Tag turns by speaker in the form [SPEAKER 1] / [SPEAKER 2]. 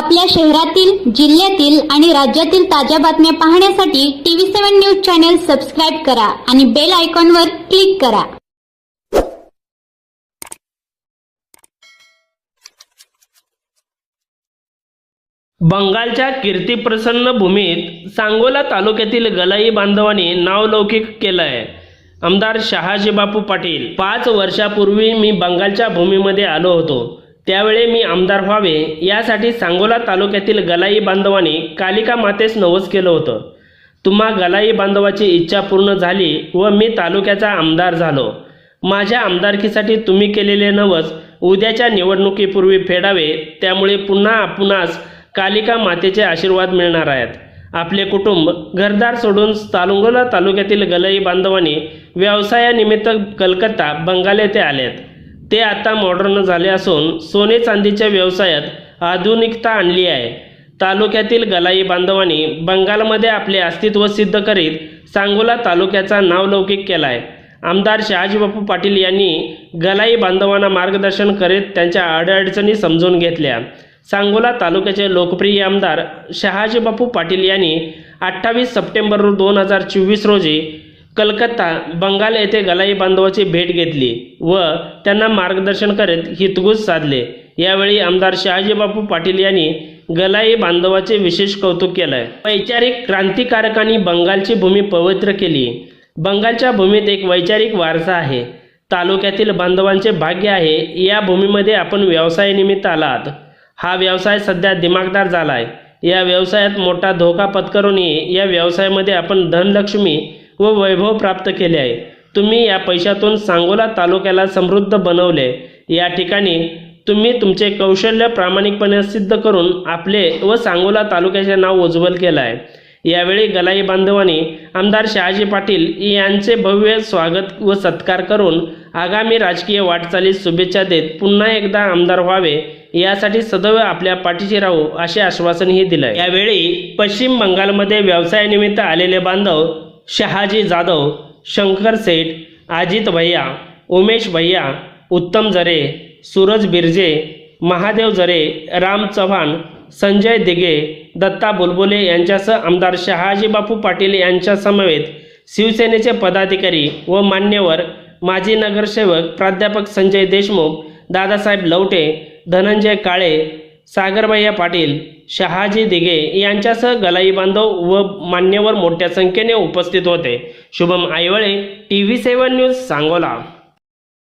[SPEAKER 1] आपल्या शहरातील जिल्ह्यातील आणि राज्यातील ताज्या बातम्या पाहण्यासाठी TV seven news channel subscribe करा आणि बेल आयकॉनवर क्लिक करा.
[SPEAKER 2] बंगालच्या कीर्तिप्रसन्न भूमीत सांगोला तालुक्यातील गलाई बांधवांनी नावलौकिक केलं आहे आमदार शहाजी बापू पाटील. पाच वर्षापूर्वी मी बंगालच्या भूमीमध्ये आलो होतो. त्यावेळी मी आमदार व्हावे यासाठी सांगोला तालुक्यातील गलाई बांधवाने कालिका मातेस नवस केलं होतं. तुम्हा गलाई बांधवाची इच्छा पूर्ण झाली व मी तालुक्याचा आमदार झालो. माझ्या आमदारकीसाठी तुम्ही केलेले नवस उद्याच्या निवडणुकीपूर्वी फेडावे त्यामुळे पुन्हा आपणास कालिका मातेचे आशीर्वाद मिळणार आहेत. आपले कुटुंब घरदार सोडून तालुंगोला तालुक्यातील गलई बांधवांनी व्यवसायानिमित्त कलकत्ता बंगाल येथे आलेत. ते आता मॉडर्न झाले असून सोने चांदीच्या व्यवसायात आधुनिकता आणली आहे. तालुक्यातील गलाई बांधवांनी बंगालमध्ये आपले अस्तित्व सिद्ध करीत सांगोला तालुक्याचा नावलौकिक केला आहे आमदार शहाजीबापू पाटील यांनी गलाई बांधवांना मार्गदर्शन करीत त्यांच्या अडचणी समजून घेतल्या. सांगोला तालुक्याचे लोकप्रिय आमदार शहाजीबापू पाटील यांनी अठ्ठावीस सप्टेंबर दोन हजार चोवीस रोजी कलकत्ता बंगाल येथे गलाई बांधवाची भेट घेतली व त्यांना मार्गदर्शन करीत हितगुज साधले. यावेळी आमदार शहाजीबापू पाटील यांनी गलाई बांधवाचे विशेष कौतुक केलंय. वैचारिक क्रांतिकारकांनी बंगालची भूमी पवित्र केली. बंगालच्या भूमीत एक वैचारिक वारसा आहे. तालुक्यातील बांधवांचे भाग्य आहे या भूमीमध्ये आपण व्यवसायानिमित्त आलात. हा व्यवसाय सध्या दिमागदार झाला आहे या व्यवसायात मोठा धोका पत्करूनही या व्यवसायामध्ये आपण धनलक्ष्मी व वैभव प्राप्त केले आहे. तुम्ही या पैशातून सांगोला तालुक्याला समृद्ध बनवले. या ठिकाणी तुम्ही तुमचे कौशल्य प्रामाणिकपणे सिद्ध करून आपले व सांगोला तालुक्याचे नाव उज्ज्वल केलं आहे. यावेळी गलाई बांधवांनी आमदार शहाजी पाटील यांचे भव्य स्वागत व सत्कार करून आगामी राजकीय वाटचालीस शुभेच्छा देत पुन्हा एकदा आमदार व्हावे यासाठी सदैव आपल्या पाठीशी राहू असे आश्वासनही दिलं यावेळी पश्चिम बंगालमध्ये व्यवसायानिमित्त आलेले बांधव शहाजी जाधव शंकर सेठ अजित भैया उमेश भैया उत्तम जरे सूरज बिरजे महादेव जरे राम चव्हाण संजय दिगे दत्ता बुलबुले यांच्यासह आमदार शहाजीबापू पाटील यांच्यासमवेत शिवसेनेचे पदाधिकारी व मान्यवर माजी नगरसेवक प्राध्यापक संजय देशमुख दादासाहेब लवटे धनंजय काळे सागरभैया पाटील शहाजी दिघे यांच्यासह गलाई बांधव व मान्यवर मोठ्या संख्येने उपस्थित होते. Shubham Aywale T V seven news Sangola.